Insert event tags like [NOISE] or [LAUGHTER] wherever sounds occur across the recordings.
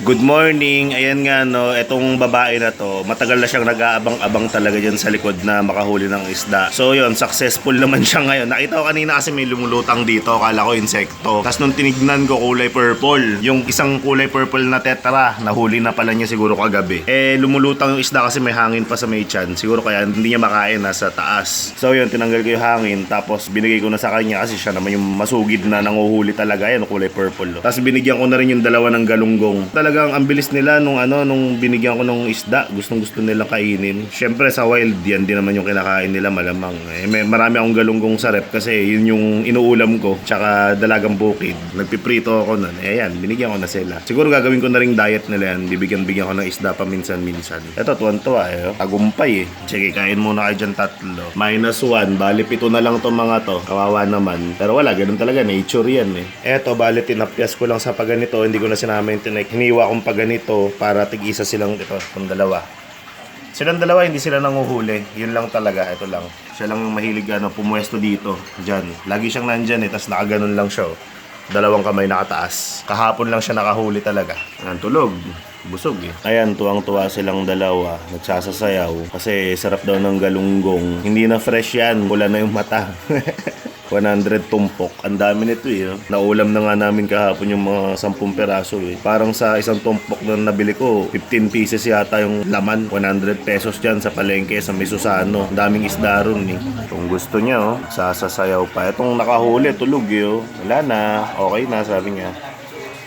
Good morning. Ayan nga no, itong babae na to, matagal na siyang nag-aabang-abang talaga dyan sa likod na makahuli ng isda. So yun, successful [LAUGHS] naman siya ngayon. Nakita ko kanina kasi may lumulutang dito, akala ko insekto. Tapos nung tinignan ko kulay purple, yung isang kulay purple na tetra, nahuli na pala niya siguro kagabi. Eh lumulutang yung isda kasi may hangin pa sa may tiyan. Siguro kaya hindi niya makain nasa taas. So yun, tinanggal ko yung hangin, tapos binigay ko na sa kanya kasi siya naman yung masugid na nanguhuli talaga. Ayan, kulay purple. oh. Tapos binigyan ko na rin yung dalawa ng galunggong. Talagang ang bilis nila nung ano, nung binigyan ko ng isda. Gustong gusto nilang kainin. Syempre sa wild, yan din naman yung kinakain nila malamang. Eh, may, marami akong galunggong sa rep kasi yun yung inuulam ko. Tsaka dalagang bukid. Nagpiprito ako nun. Eh yan, binigyan ko na sila. Siguro gagawin ko na ring diet nila yan. Bibigyan-bigyan ko ng isda pa minsan-minsan. Ito, tuwan-tuwa eh. oh. Tagumpay eh. Sige, kain muna kayo dyan tatlo. Minus one. Bali, pito na lang tong mga to. Kawawa naman. Pero wala, ganun talaga. Nature yan eh. Eto, bali, tinapyas ko lang sa paganito. Hindi ko na sinama yung tinik. Hiniwa kong paganito para tig-isa silang ito. Itong dalawa. Silang dalawa, hindi sila nanguhuli. Yun lang talaga, ito lang. Siya lang yung mahilig ano, pumuesto dito. Diyan. Lagi siyang nandyan eh, tapos nakaganon lang siya. oh. Dalawang kamay nakataas. Kahapon lang siya nakahuli talaga. Ang tulog. Busog eh. Ayan, tuwang-tuwa silang dalawa. Nagsasasayaw. Kasi sarap daw ng galunggong. Hindi na fresh yan. Wala na yung mata. [LAUGHS] 100 tumpok. Ang dami nito eh. oh. Naulam na nga namin kahapon yung mga 10 peraso eh. Parang sa isang tumpok na nabili ko, 15 pieces yata yung laman. 100 pesos dyan sa palengke sa Misusano. Ang daming isda ron eh. Kung gusto niya oh, sasasayaw pa. Itong nakahuli, tulog eh. oh. Wala na. Okay na, sabi niya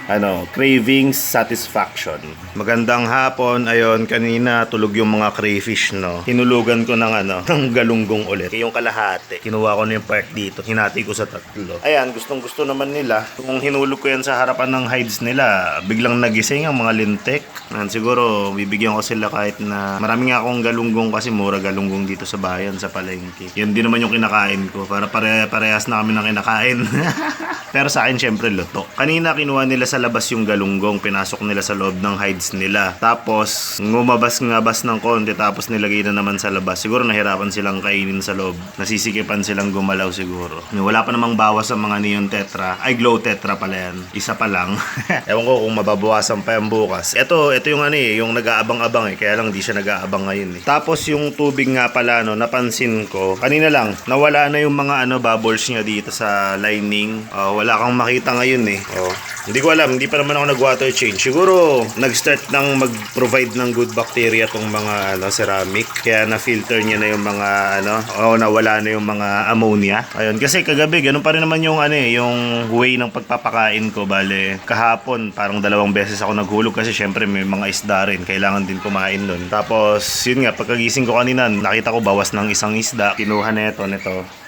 ano, cravings satisfaction. Magandang hapon. Ayon, kanina tulog yung mga crayfish, no. Hinulugan ko ng ano, [LAUGHS] ng galunggong ulit. Yung kalahati. Kinuha ko na yung part dito. Hinati ko sa tatlo. Ayan, gustong gusto naman nila. Kung hinulog ko yan sa harapan ng hides nila, biglang nagising ang mga lintek. Ayan, siguro, bibigyan ko sila kahit na marami nga akong galunggong kasi mura galunggong dito sa bayan, sa palengke. Yan din naman yung kinakain ko. Para pare parehas na kami ng kinakain. [LAUGHS] Pero sa akin, syempre, luto. Kanina, kinuha nila sa labas yung galunggong. Pinasok nila sa loob ng hides nila. Tapos, ngumabas-ngabas ng konti. Tapos, nilagay na naman sa labas. Siguro, nahirapan silang kainin sa loob. Nasisikipan silang gumalaw siguro. Wala pa namang bawas sa mga neon tetra. Ay, glow tetra pala yan. Isa pa lang. [LAUGHS] Ewan ko kung mababawasan pa yan bukas. Ito, ito yung ano eh, yung nag-aabang-abang eh. Kaya lang di siya nag-aabang ngayon eh. Tapos, yung tubig nga pala, no, napansin ko. Kanina lang, nawala na yung mga ano, bubbles niya dito sa lining. Oh, wala kang makita ngayon eh. Oh. Hindi ko alam, hindi pa naman ako nag-water change. Siguro, nag-start ng mag-provide ng good bacteria tong mga ano, ceramic. Kaya na-filter niya na yung mga ano, o nawala na yung mga ammonia. Ayun, kasi kagabi, ganun pa rin naman yung ano eh, yung way ng pagpapakain ko. Bale, kahapon, parang dalawang beses ako naghulog kasi syempre may mga isda rin. Kailangan din kumain nun. Tapos, yun nga, pagkagising ko kanina, nakita ko bawas ng isang isda. Kinuha na ito, nito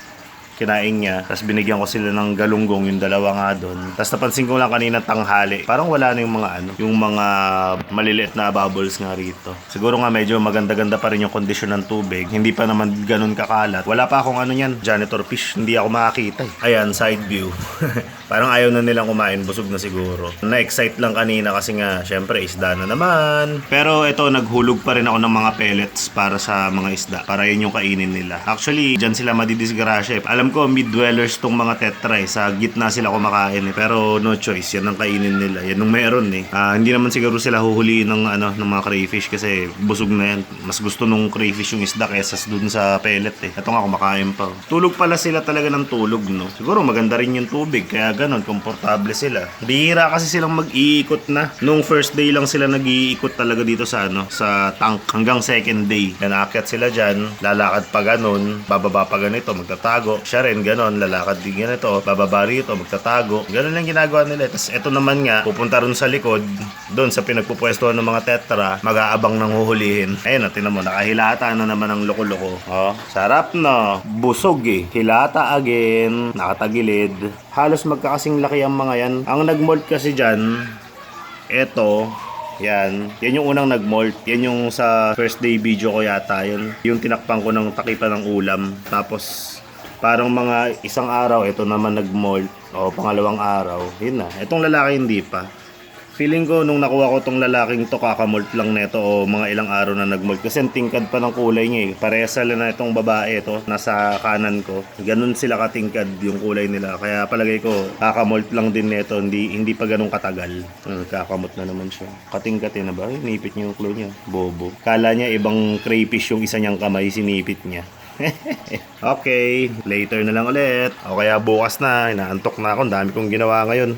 kinain niya. Tapos binigyan ko sila ng galunggong, yung dalawa nga doon. Tapos napansin ko lang kanina tanghali. Parang wala na yung mga ano, yung mga maliliit na bubbles nga rito. Siguro nga medyo maganda-ganda pa rin yung kondisyon ng tubig. Hindi pa naman ganun kakalat. Wala pa akong ano yan, janitor fish. Hindi ako makakita eh. Ayan, side view. [LAUGHS] Parang ayaw na nilang kumain, busog na siguro. Na-excite lang kanina kasi nga, syempre isda na naman. Pero ito, naghulog pa rin ako ng mga pellets para sa mga isda. Para yun yung kainin nila. Actually, dyan sila madidisgrasya eh. Alam ko, mid-dwellers tong mga tetra eh. Sa gitna sila kumakain eh. Pero no choice, yan ang kainin nila. Yan yung meron eh. Ah, hindi naman siguro sila huhuliin ng, ano, ng mga crayfish kasi busog na yan. Mas gusto nung crayfish yung isda kaysa dun sa pellet eh. Ito nga, kumakain pa. Tulog pala sila talaga ng tulog, no? Siguro maganda rin yung tubig, kaya ganon, komportable sila. Bihira kasi silang mag-iikot na. Nung first day lang sila nag-iikot talaga dito sa ano, sa tank hanggang second day. Yan aakyat sila diyan, lalakad pa ganon, bababa pa ganito, magtatago. Siya rin ganon, lalakad din ganito, bababa rito, magtatago. Ganon lang ginagawa nila. Tapos eto naman nga, pupunta rin sa likod, doon sa pinagpupwestuhan ng mga tetra, mag-aabang ng huhulihin. Ayun, natin mo, nakahilata na naman ang loko-loko. Oh, sarap no. Busog eh. Hilata again, nakatagilid. Halos magkakasing laki ang mga yan. Ang nag-molt kasi dyan, eto, yan. Yan yung unang nag-molt. Yan yung sa first day video ko yata yun. Yung tinakpan ko ng takipan ng ulam. Tapos, parang mga isang araw, ito naman nag-molt. O, pangalawang araw. Yun na. Itong lalaki hindi pa. Feeling ko nung nakuha ko tong lalaking to kakamult lang neto o mga ilang araw na nagmult kasi tingkad pa ng kulay niya eh. Parehas sila na itong babae ito nasa kanan ko. Ganun sila katingkad yung kulay nila. Kaya palagay ko kakamult lang din neto hindi hindi pa ganun katagal. Uh, na naman siya. Katingkad eh na ba? Ay, Nipit niya yung claw niya. Bobo. Kala niya ibang crayfish yung isa niyang kamay sinipit niya. [LAUGHS] okay, later na lang ulit. O kaya bukas na, inaantok na ako, dami kong ginawa ngayon.